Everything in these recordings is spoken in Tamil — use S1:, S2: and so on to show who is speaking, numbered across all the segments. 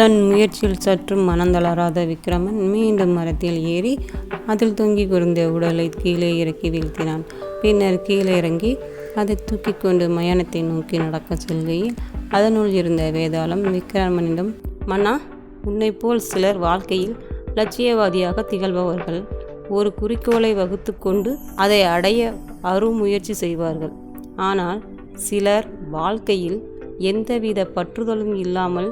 S1: தன் முயற்சியில் சற்றும் மனந்தளராத விக்கிரமன் மீண்டும் மரத்தில் ஏறி அதில் தொங்கி கொண்டிருந்த உடலை கீழே இறக்கி வீழ்த்தினான். பின்னர் கீழே இறங்கி அதை தூக்கி கொண்டு மயானத்தை நோக்கி நடக்கச் செல்கையில் அதனுள் இருந்த வேதாளம் விக்கிரமனிடம் மன்னா உன்னை போல் சிலர் வாழ்க்கையில் லட்சியவாதியாக திகழ்பவர்கள் ஒரு குறிக்கோளை வகுத்து கொண்டு அதை அடைய அருமுயற்சி செய்வார்கள். ஆனால் சிலர் வாழ்க்கையில் எந்தவித பற்றுதலும் இல்லாமல்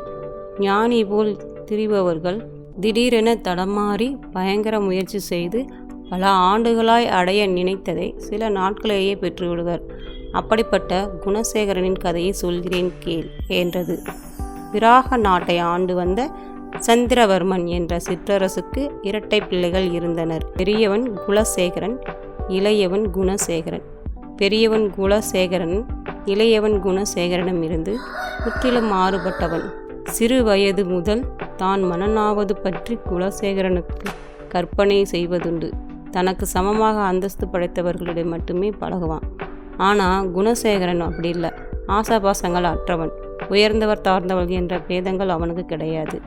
S1: ஞானி போல் திரிபவர்கள் திடீரென தடமாறி பயங்கர முயற்சி செய்து பல ஆண்டுகளாய் அடைய நினைத்ததை சில நாட்களேயே பெற்றுவிடுவர். அப்படிப்பட்ட குணசேகரனின் கதையை சொல்கிறேன் கேள் என்றது. விராக நாட்டை ஆண்டு வந்த சந்திரவர்மன் என்ற சிற்றரசுக்கு இரட்டை பிள்ளைகள் இருந்தனர். பெரியவன் குலசேகரன் இளையவன் குணசேகரன். பெரியவன் குலசேகரன் இளையவன் குணசேகரனிடம் இருந்து முற்றிலும் மாறுபட்டவன். சிறு வயது முதல் தான் மனநாவது பற்றி குலசேகரனுக்கு கற்பனை செய்வதுண்டு. தனக்கு சமமாக அந்தஸ்து படைத்தவர்களிடம் மட்டுமே பழகுவான். ஆனால் குணசேகரன் அப்படி இல்லை. ஆசாபாசங்கள் அற்றவன். உயர்ந்தவர் தாழ்ந்தவள் என்ற பேதங்கள் அவனுக்கு கிடையாது.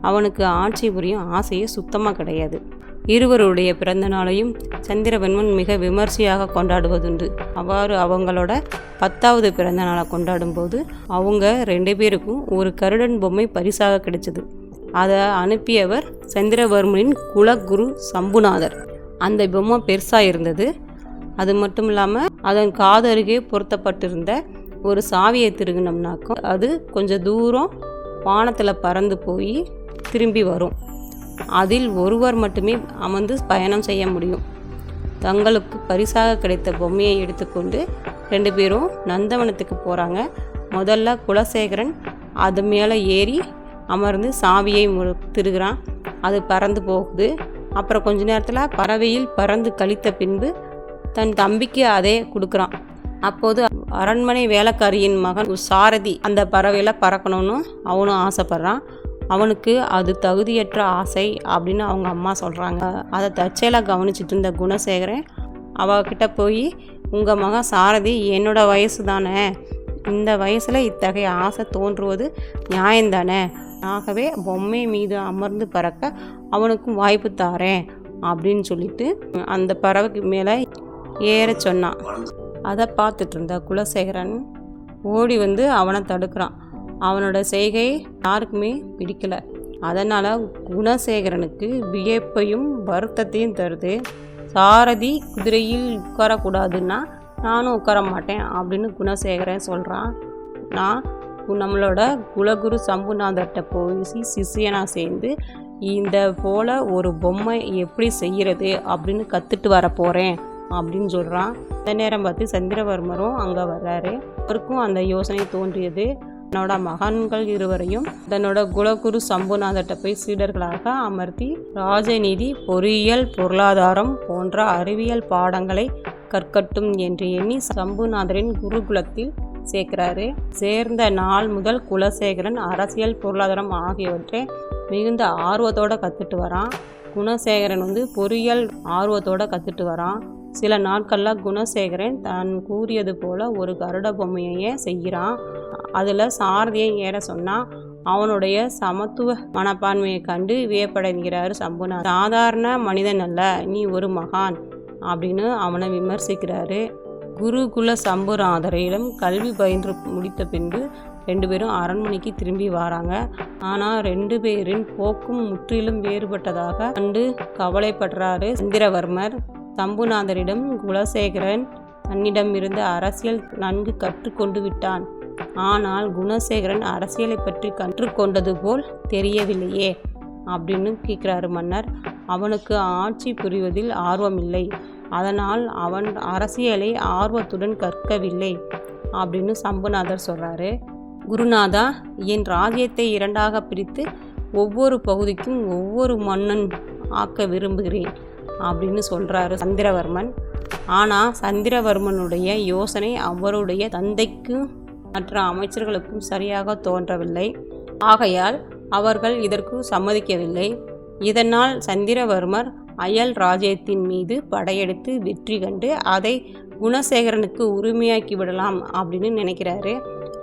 S1: அவனுக்கு ஆட்சி புரியும் ஆசையே சுத்தமாக கிடையாது. இருவருடைய பிறந்த நாளையும் சந்திரவன்மன் மிக விமர்சையாக கொண்டாடுவதுண்டு. அவ்வாறு அவங்களோட பத்தாவது பிறந்த நாளை கொண்டாடும் போது அவங்க ரெண்டு பேருக்கும் ஒரு கருடன் பொம்மை பரிசாக கிடைச்சது. அதை அனுப்பியவர் சந்திரவர்மனின் குலகுரு சம்புநாதர். அந்த பொம்மை பெருசாக இருந்தது. அது மட்டும் இல்லாமல் அதன் காதருகே பொருத்தப்பட்டிருந்த ஒரு சாவியை திருகினோம்னாக்கும் அது கொஞ்சம் தூரம் வானத்தில் பறந்து போய் திரும்பி வரும். அதில் ஒருவர் மட்டுமே அமர்ந்து பயணம் செய்ய முடியும். தங்களுக்கு பரிசாக கிடைத்த பொம்மையை எடுத்துக்கொண்டு ரெண்டு பேரும் நந்தவனத்துக்கு போகிறாங்க முதல்ல குலசேகரன் அது மேலே ஏறி அமர்ந்து சாவியை மு திருகிறான் அது பறந்து போகுது. அப்புறம் கொஞ்ச நேரத்தில் பறவையில் பறந்து கழித்த பின்பு தன் தம்பிக்கு அதே கொடுக்குறான். அப்போது அரண்மனை வேலைக்காரியின் மகன் சாரதி அந்த பறவையில் பறக்கணும்னு அவனும் ஆசைப்பட்றான். அவனுக்கு அது தகுதியற்ற ஆசை அப்படின்னு அவங்க அம்மா சொல்கிறாங்க அதை தற்செயலாக கவனிச்சிட்டு இருந்த குணசேகரன் அவகிட்ட போய் உங்கள் மகன் சாரதி என்னோட வயசு தானே. இந்த வயசில் இத்தகைய ஆசை தோன்றுவது நியாயந்தானே ஆகவே பொம்மை மீது அமர்ந்து பறக்க அவனுக்கும் வாய்ப்பு தாரேன் அப்படின்னு சொல்லிட்டு அந்த பறவைக்கு மேலே ஏற சொன்னான். அதை பார்த்துட்டு இருந்த குலசேகரன் ஓடி வந்து அவனை தடுக்கிறான். அவனோட செய்கை யாருக்குமே பிடிக்கல. அதனால் குணசேகரனுக்கு வியப்பையும் வருத்தத்தையும் தருது. சாரதி குதிரையில் உட்காரக்கூடாதுன்னா நானும் உட்கார மாட்டேன் அப்படின்னு குணசேகரன் சொல்கிறான் நான் நம்மளோட குலகுரு சம்புநாதர்கிட்ட போய் சிஷியனாக சேர்ந்து இந்த போல் ஒரு பொம்மை எப்படி செய்கிறது அப்படின்னு கற்றுட்டு வர போகிறேன் அப்படின்னு சொல்கிறான் அந்த நேரம் பார்த்து சந்திரவர்மரும் அங்கே வர்றாரு. அவருக்கும் அந்த யோசனை தோன்றியது. தன்னோட மகன்கள் இருவரையும் தன்னோட குலகுரு சம்புநாதட்ட போய் சீடர்களாக அமர்த்தி ராஜநீதி பொறியியல் பொருளாதாரம் போன்ற அறிவியல் பாடங்களை கற்கட்டும் என்று எண்ணி சம்புநாதரின் குருகுலத்தில் சேர்க்கிறாரு. சேர்ந்த நாள் முதல் குலசேகரன் அரசியல் பொருளாதாரம் ஆகியவற்றை மிகுந்த ஆர்வத்தோடு கற்றுட்டு வரான். குணசேகரன் வந்து பொறியியல் ஆர்வத்தோடு கற்றுட்டு வரான். சில நாட்களில் குணசேகரன் தான் கூறியது போல் ஒரு கருட பொம்மையே செய்கிறான். அதில் சாரதியை ஏற சொன்னால் அவனுடைய சமத்துவ மனப்பான்மையை கண்டு வியப்படைகிறார் சம்புனா. சாதாரண மனிதன் அல்ல நீ ஒரு மகான் அப்படின்னு அவனை விமர்சிக்கிறாரு. குருகுல சம்புநாதரிடம் கல்வி பயின்று முடித்த பின்பு ரெண்டு பேரும் அரண்மனைக்கு திரும்பி வராங்க. ஆனால் ரெண்டு பேரின் போக்கும் முற்றிலும் வேறுபட்டதாக கண்டு கவலைப்படுறாரு சந்திரவர்மர் சம்புநாதரிடம் குலசேகரன் தன்னிடம் அரசியல் நன்கு கற்றுக்கொண்டு விட்டான். ஆனால் குணசேகரன் அரசியலை பற்றி கற்றுக்கொண்டது போல் தெரியவில்லையே அப்படின்னு கேட்குறாரு மன்னர். அவனுக்கு ஆட்சி புரிவதில் ஆர்வமில்லை அதனால் அவன் அரசியலை ஆர்வத்துடன் கற்கவில்லை அப்படின்னு சம்புநாதர் சொல்கிறாரு குருநாதா என் ராஜ்யத்தை இரண்டாக பிரித்து ஒவ்வொரு பகுதிக்கும் ஒவ்வொரு மன்னன் ஆக்க விரும்புகிறேன் அப்படின்னு சொல்கிறாரு சந்திரவர்மன். ஆனால் சந்திரவர்மனுடைய யோசனை அவருடைய தந்தைக்கும் மற்ற அமைச்சர்களுக்கும் சரியாக தோன்றவில்லை. ஆகையால் அவர்கள் இதற்கு சம்மதிக்கவில்லை. இதனால் சந்திரவர்மர் அயல் ராஜ்யத்தின் மீது படையெடுத்து வெற்றி கண்டு அதை குணசேகரனுக்கு உரிமையாக்கி விடலாம் அப்படின்னு நினைக்கிறாரு.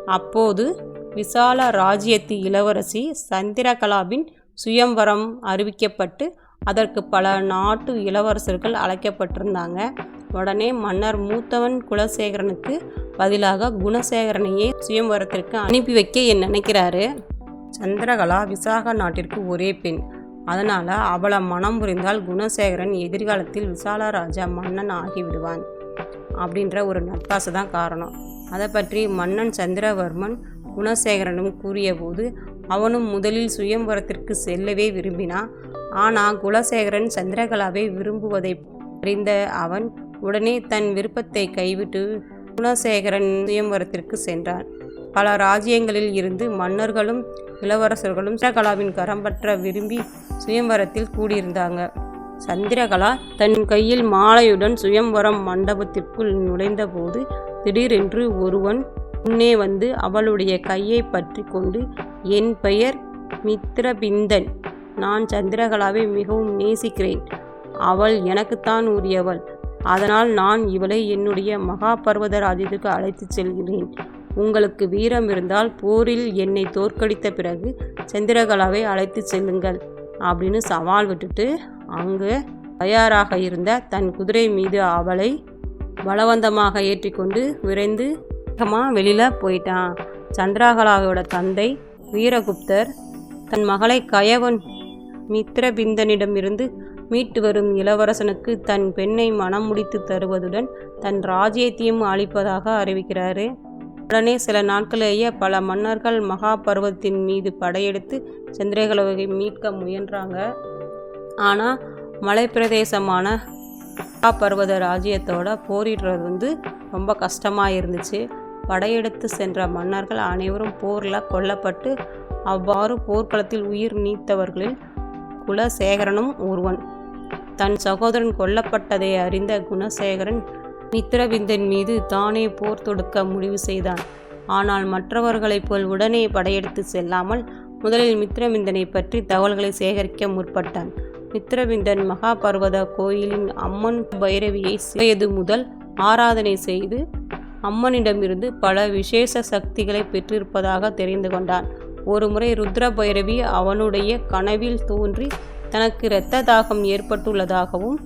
S1: அப்போது விசால ராஜ்யத்து இளவரசி சந்திரகலாவின் சுயம்வரம் அறிவிக்கப்பட்டு அதற்கு பல நாட்டு இளவரசர்கள் அழைக்கப்பட்டிருந்தாங்க. உடனே மன்னர் மூத்தவன் குலசேகரனுக்கு பதிலாக குணசேகரனையே சுயம்வரத்திற்கு அனுப்பி வைக்க என் நினைக்கிறாரு. சந்திரகலா விசாக நாட்டிற்கு ஒரே பெண். அதனால் அவளை மனம் புரிந்தால் குணசேகரன் எதிர்காலத்தில் விசால ராஜா மன்னன் ஆகிவிடுவான் அப்படின்ற ஒரு நட்பாசை தான் காரணம். அதை பற்றி மன்னன் சந்திரவர்மன் குணசேகரனும் கூறியபோது அவனும் முதலில் சுயம்பரத்திற்கு செல்லவே விரும்பினான். ஆனால் குலசேகரன் சந்திரகலாவை விரும்புவதை அறிந்த அவன் உடனே தன் விருப்பத்தை கைவிட்டு குணசேகரன் சுயம்பரத்திற்கு சென்றான். பல ராஜ்யங்களில் இருந்து மன்னர்களும் இளவரசர்களும் சந்திரகலாவின் கரம்பற்ற விரும்பி சுயம்பரத்தில் கூடியிருந்தாங்க. சந்திரகலா தன் கையில் மாலையுடன் சுயம்பரம் மண்டபத்திற்குள் நுழைந்தபோது திடீரென்று ஒருவன் முன்னே வந்து அவளுடைய கையை பற்றி கொண்டு என் பெயர் மித்ரபிந்தன். நான் சந்திரகலாவை மிகவும் நேசிக்கிறேன். அவள் எனக்குத்தான் உரியவள். அதனால் நான் இவளை என்னுடைய மகாபர்வத ராஜ்யத்துக்கு அழைத்துச் செல்கிறேன். உங்களுக்கு வீரம் இருந்தால் போரில் என்னை தோற்கடித்த பிறகு சந்திரகலாவை அழைத்து செல்லுங்கள் அப்படின்னு சவால் விட்டுட்டு அங்கு தயாராக இருந்த தன் குதிரை மீது அவளை பலவந்தமாக ஏற்றிக்கொண்டு விரைந்து வேகமாக வெளியில் போயிட்டான். சந்திரகலாவோட தந்தை வீரகுப்தர் தன் மகளை கயவன் மித்ரபிந்தனிடமிருந்து மீட்டு வரும் இளவரசனுக்கு தன் பெண்ணை மனம் முடித்து தருவதுடன் தன் ராஜ்யத்தையும் அளிப்பதாக அறிவிக்கிறாரு. உடனே சில நாட்களேயே பல மன்னர்கள் மகாபர்வத்தின் மீது படையெடுத்து சந்திரகலவை மீட்க முயன்றாங்க. ஆனால் மலைப்பிரதேசமான மகாபர்வத ராஜ்யத்தோட போரிடுறது வந்து ரொம்ப கஷ்டமாக இருந்துச்சு. படையெடுத்து சென்ற மன்னர்கள் அனைவரும் போரில் கொல்லப்பட்டு அவ்வாறு போர்க்களத்தில் உயிர் நீத்தவர்களில் குலசேகரனும் ஒருவன். தன் சகோதரன் கொல்லப்பட்டதை அறிந்த குணசேகரன் மித்திரவிந்தன் மீது தானே போர் தொடுக்க முடிவு செய்தான். ஆனால் மற்றவர்களைப் போல் உடனே படையெடுத்து செல்லாமல் முதலில் மித்திரவிந்தனை பற்றி தகவல்களை சேகரிக்க முற்பட்டான். மித்திரவிந்தன் மகாபர்வத கோயிலின் அம்மன் பைரவியை செய்து முதல் ஆராதனை செய்து அம்மனிடமிருந்து பல விசேஷ சக்திகளை பெற்றிருப்பதாக தெரிந்து கொண்டான். ஒருமுறை ருத்ர பைரவி அவனுடைய கனவில் தோன்றி தனக்கு இரத்த தாகம் ஏற்பட்டுள்ளதாகவும்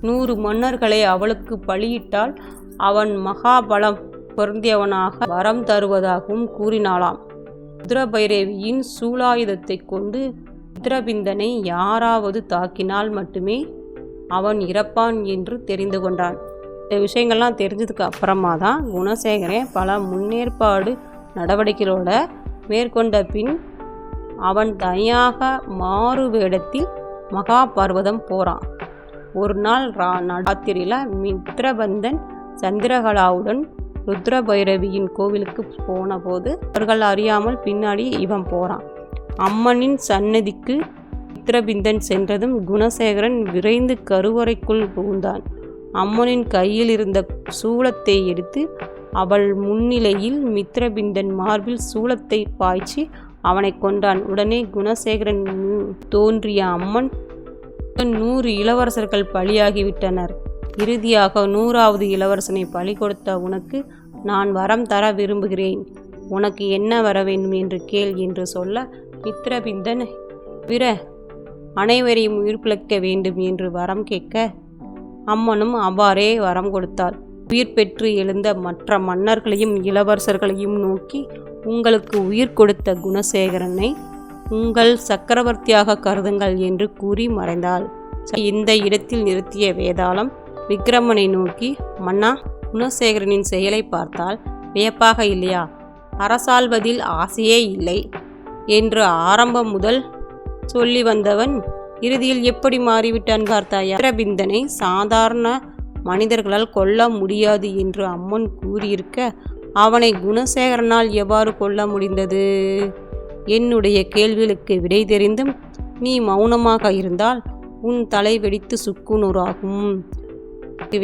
S1: நூறு மன்னர்களை அவளுக்கு பலியிட்டால் அவன் மகாபலம் பொருந்தியவனாக வரம் தருவதாகவும் கூறினாளாம். ருத்ரபைரேவியின் சூலாயுதத்தை கொண்டு ருத்ரபிந்தனை யாராவது தாக்கினால் மட்டுமே அவன் இறப்பான் என்று தெரிந்து கொண்டான். இந்த விஷயங்கள்லாம் தெரிஞ்சதுக்கு அப்புறமா தான் குணசேகரன் பல முன்னேற்பாடு நடவடிக்கைகளோட மேற்கொண்ட பின் அவன் தனியாக மாறு வேடத்தில் மகாபர்வதம் போகிறான் ஒரு நாள் ரா ராத்திரியில் மித்ரபந்தன் சந்திரகலாவுடன் ருத்ரபைரவியின் கோவிலுக்கு போன போது அவர்கள் அறியாமல் பின்னாடி இவன் போகிறான் அம்மனின் சன்னதிக்கு மித்ரபிந்தன் சென்றதும் குணசேகரன் விரைந்து கருவறைக்குள் புகுந்தான். அம்மனின் கையில் இருந்த சூளத்தை எடுத்து அவள் முன்னிலையில் மித்ரபிந்தன் மார்பில் சூளத்தை பாய்ச்சி அவனை கொண்டான் உடனே குணசேகரன் தோன்றிய அம்மன் நூறு இளவரசர்கள் பலியாகிவிட்டனர். இறுதியாக நூறாவது இளவரசனை பலி கொடுத்த உனக்கு நான் வரம் தர விரும்புகிறேன். உனக்கு என்ன வர வேண்டும் என்று கேள் என்று சொல்ல மித்ரபிந்தன் பிற அனைவரையும் உயிர்ப்பிழக்க வேண்டும் என்று வரம் கேட்க. அம்மனும் அவ்வாறே வரம் கொடுத்தாள். உயிர் பெற்று எழுந்த மற்ற மன்னர்களையும் இளவரசர்களையும் நோக்கி உங்களுக்கு உயிர் கொடுத்த குணசேகரனை உங்கள் சக்கரவர்த்தியாக கருதுங்கள் என்று கூறி மறைந்தாள். இந்த இடத்தில் நிறுத்திய வேதாளம் விக்ரமனை நோக்கி மன்னா குணசேகரனின் செயலை பார்த்தால் வியப்பாக இல்லையா? அரசாள்வதில் ஆசையே இல்லை என்று ஆரம்பம் முதல் சொல்லி வந்தவன் இறுதியில் எப்படி மாறிவிட்டான் பார்த்தாயா? அரபிந்தனை சாதாரண மனிதர்களால் கொல்ல முடியாது என்று அம்மன் கூறியிருக்க அவனை குணசேகரனால் எவ்வாறு கொல்ல முடிந்தது? என்னுடைய கேள்விகளுக்கு விடை தெரிந்தும் நீ மௌனமாக இருந்தால் உன் தலை வெடித்து சுக்குநூறாகும்.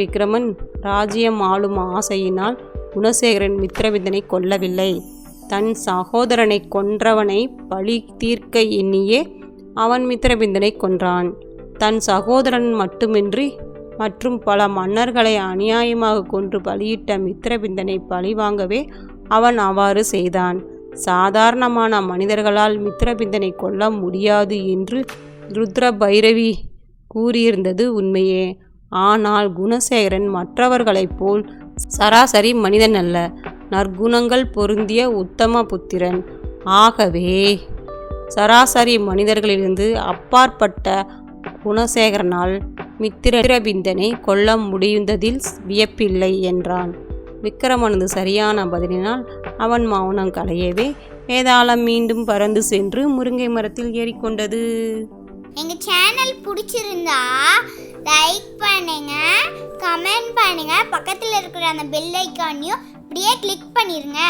S1: விக்ரமன் ராஜ்யம் ஆளும் ஆசையினால் குணசேகரன் மித்திரவிந்தனை கொல்லவில்லை. தன் சகோதரனை கொன்றவனை பழி தீர்க்க எண்ணியே அவன் மித்திரபிந்தனை கொன்றான். தன் சகோதரன் மட்டுமின்றி மற்றும் பல மன்னர்களை அநியாயமாக கொன்று பலியிட்ட மித்திரபிந்தனை பழிவாங்கவே அவன் அவ்வாறு செய்தான். சாதாரணமான மனிதர்களால் மித்திரபிந்தனை கொல்ல முடியாது என்று ருத்ர பைரவி கூறியிருந்தது உண்மையே. ஆனால் குணசேகரன் மற்றவர்களைப் போல் சராசரி மனிதன் அல்ல நற்குணங்கள் பொருந்திய உத்தம புத்திரன். ஆகவே சராசரி மனிதர்களிலிருந்து அப்பாற்பட்ட குணசேகரனால் மித்திரபிந்தனை கொல்ல முடிந்ததில் வியப்பில்லை என்றான். விக்கிரமனது சரியான பதிலினால் அவன் மௌனம் களையவே வேதாளம் மீண்டும் பறந்து சென்று முருங்கை மரத்தில் ஏறிக்கொண்டது.
S2: எங்க சேனல் பிடிச்சிருந்தா லைக் பண்ணுங்க கமெண்ட் பண்ணுங்க. பக்கத்தில் இருக்கிற அந்த பெல் ஐக்கானையும் அப்படியே கிளிக் பண்ணிருங்க.